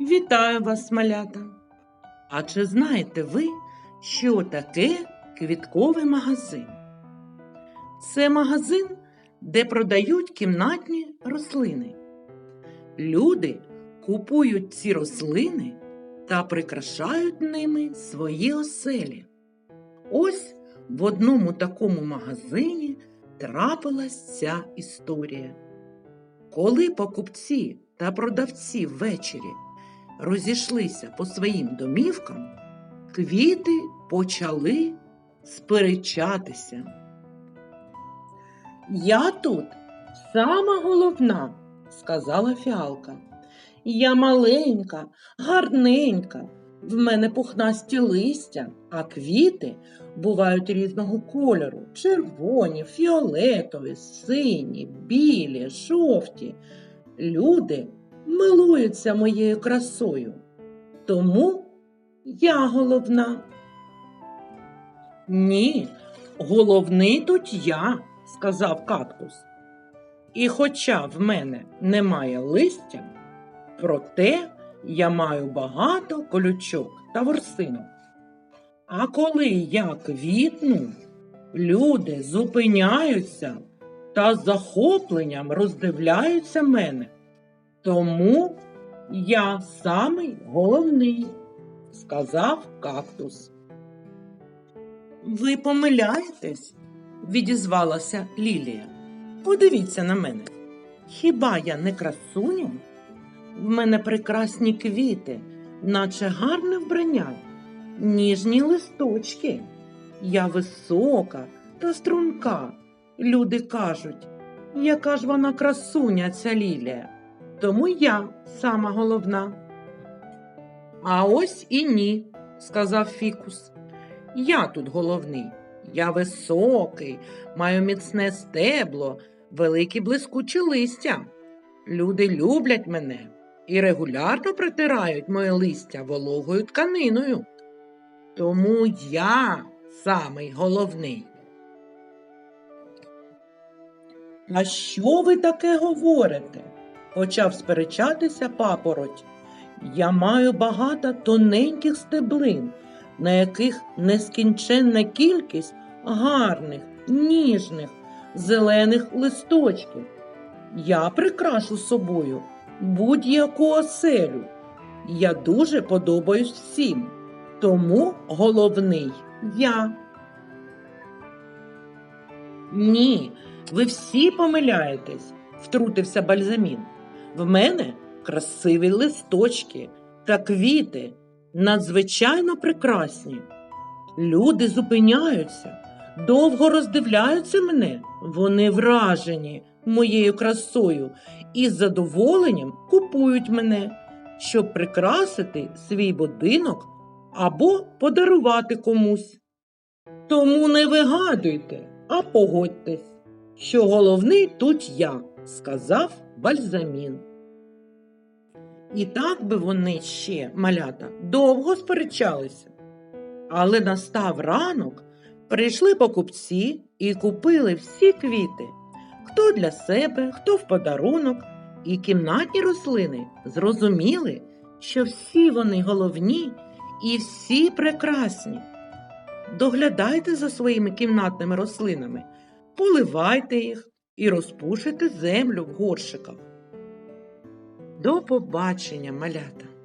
Вітаю вас, малята! А чи знаєте ви, що таке квітковий магазин? Це магазин, де продають кімнатні рослини. Люди купують ці рослини та прикрашають ними свої оселі. Ось в одному такому магазині трапилась ця історія. Коли покупці та продавці ввечері розійшлися по своїм домівкам, квіти почали сперечатися. Я тут сама головна, сказала фіалка. Я маленька, гарненька, в мене пухнасті листя, а квіти бувають різного кольору: червоні, фіолетові, сині, білі, жовті. Люди милуються моєю красою. Тому я головна. Ні, головний тут я, сказав кактус. І хоча в мене немає листя, проте я маю багато колючок та ворсинок. А коли я квітну, люди зупиняються та захопленням роздивляються мене. Тому я самий головний, сказав кактус. Ви помиляєтесь, відізвалася Лілія. Подивіться на мене. Хіба я не красуня? В мене прекрасні квіти, наче гарне вбрання, ніжні листочки. Я висока та струнка. Люди кажуть, яка ж вона красуня, ця Лілія. Тому я сама головна. А ось і ні, сказав Фікус. Я тут головний. Я високий, маю міцне стебло, великі блискучі листя. Люди люблять мене і регулярно притирають моє листя вологою тканиною. Тому я самий головний. А що ви таке говорите? Почав сперечатися папороть. Я маю багато тоненьких стеблин, на яких нескінченна кількість гарних, ніжних, зелених листочків. Я прикрашу собою будь-яку оселю. Я дуже подобаюсь всім, тому головний я. Ні, ви всі помиляєтесь, втрутився бальзамін. В мене красиві листочки та квіти надзвичайно прекрасні. Люди зупиняються, довго роздивляються мене. Вони вражені моєю красою і з задоволенням купують мене, щоб прикрасити свій будинок або подарувати комусь. Тому не вигадуйте, а погодьтесь, що головний тут я, сказав бальзамін. І так би вони ще, малята, довго сперечалися. Але настав ранок, прийшли покупці і купили всі квіти, хто для себе, хто в подарунок, і кімнатні рослини зрозуміли, що всі вони головні і всі прекрасні. Доглядайте за своїми кімнатними рослинами, поливайте їх і розпушити землю в горшиках. До побачення, малята!